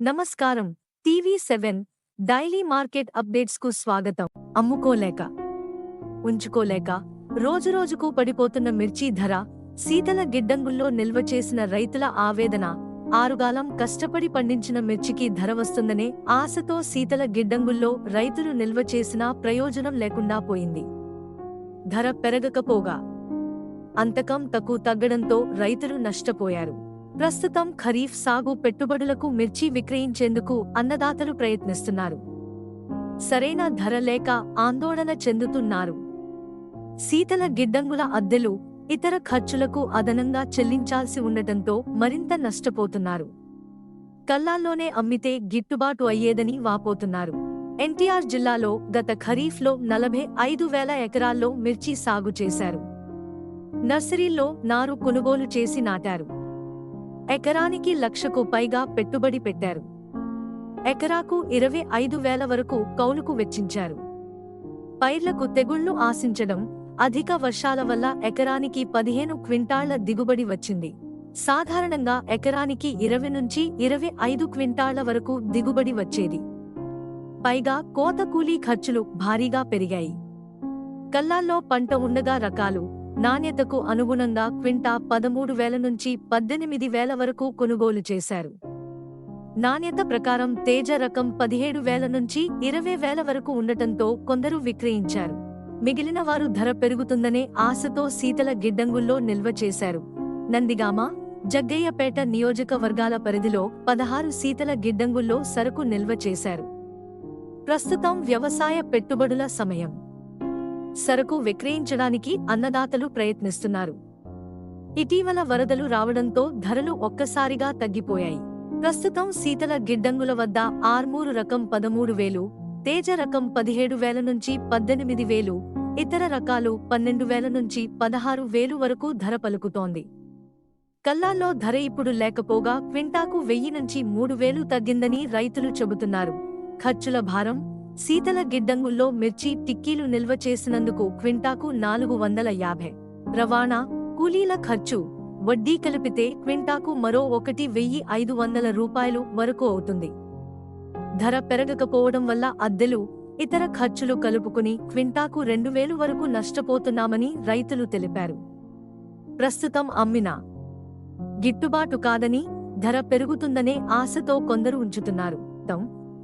నమస్కారం. TV seven daily market అప్డేట్స్కు స్వాగతం. అమ్ముకోలేక ఉంచుకోలేక రోజురోజుకు పడిపోతున్న మిర్చి ధర శీతల గిడ్డంగుల్లో నిల్వ చేసిన రైతుల ఆవేదన ఆరుగాలం కష్టపడి పండించిన మిర్చికి ధర వస్తుందనే ఆశతో శీతల గిడ్డంగుల్లో రైతులు నిల్వ చేసినా ప్రయోజనం లేకుండా పోయింది. ధర పెరగకపోగా అంతకం తక్కువ తగ్గడంతో రైతులు నష్టపోయారు. ప్రస్తుతం ఖరీఫ్ సాగు పెట్టుబడులకు మిర్చి విక్రయించేందుకు అన్నదాతలు ప్రయత్నిస్తున్నారు. సరైన ధర లేక ఆందోళన చెందుతున్నారు. శీతల గిడ్డంగుల అద్దెలు ఇతర ఖర్చులకు అదనంగా చెల్లించాల్సి ఉండటంతో మరింత నష్టపోతున్నారు. కల్లాల్లోనే అమ్మితే గిట్టుబాటు అయ్యేదని వాపోతున్నారు. ఎన్టీఆర్ జిల్లాలో గత ఖరీఫ్లో నలభై ఐదు వేల ఎకరాల్లో మిర్చి సాగు చేశారు. నర్సరీల్లో నారు కొనుగోలు చేసి నాటారు. ఎకరానికి లక్షకు పైగా పెట్టుబడి పెట్టారు. ఎకరాకు ఇరవై ఐదు వేల వరకు కౌలుకు వెచ్చించారు. పైర్లకు తెగుళ్ళు ఆశించడం అధిక వర్షాల వల్ల ఎకరానికి పదిహేను క్వింటాళ్ళ దిగుబడి వచ్చింది. సాధారణంగా ఎకరానికి ఇరవై నుంచి ఇరవై ఐదు క్వింటాళ్ళ వరకు దిగుబడి వచ్చేది. పైగా కోత కూలీ ఖర్చులు భారీగా పెరిగాయి. కల్లాల్లో పంట ఉండగా రకాలు నాణ్యతకు అనుగుణంగా క్వింటా పదమూడు వేల నుంచి పద్దెనిమిది వేల వరకు కొనుగోలు చేశారు. నాణ్యత ప్రకారం తేజ రకం పదిహేడు వేల నుంచి ఇరవై వేల వరకు ఉండటంతో కొందరు విక్రయించారు. మిగిలిన వారు ధర పెరుగుతుందనే ఆశతో శీతల గిడ్డంగుల్లో నిల్వ చేశారు. నందిగామ జగ్గయ్యపేట నియోజకవర్గాల పరిధిలో పదహారు శీతల గిడ్డంగుల్లో సరుకు నిల్వ చేశారు. ప్రస్తుతం వ్యవసాయ పెట్టుబడుల సమయం. సరుకు విక్రయించడానికి అన్నదాతలు ప్రయత్నిస్తున్నారు. ఇటీవల వరదలు రావడంతో ధరలు ఒక్కసారిగా తగ్గిపోయాయి. ప్రస్తుతం శీతల గిడ్డంగుల వద్ద ఆర్మూరు రకం పదమూడు వేలు తేజ రకం పదిహేడు వేల నుంచి పద్దెనిమిది వేలు ఇతర రకాలు పన్నెండు వేల నుంచి పదహారు వేలు వరకు ధర పలుకుతోంది. కల్లాల్లో ధర ఇప్పుడు లేకపోగా క్వింటాకు వెయ్యి నుంచి మూడు వేలు తగ్గిందని రైతులు చెబుతున్నారు. ఖర్చుల భారం శీతల గిడ్డంగుల్లో మిర్చి టిక్కీలు నిల్వ చేసినందుకు క్వింటాకు నాలుగు వందల యాభై. రవాణా కూలీల ఖర్చు వడ్డీ కలిపితే క్వింటాకు మరో ఒకటి వెయ్యి ఐదు వందల రూపాయలు వరకు అవుతుంది. ధర పెరగకపోవడం వల్ల అద్దెలు ఇతర ఖర్చులు కలుపుకుని క్వింటాకు రెండు వేలు వరకు నష్టపోతున్నామని రైతులు తెలిపారు. ప్రస్తుతం అమ్మిన గిట్టుబాటు కాదని ధర పెరుగుతుందనే ఆశతో కొందరు ఉంచుతున్నారు. తం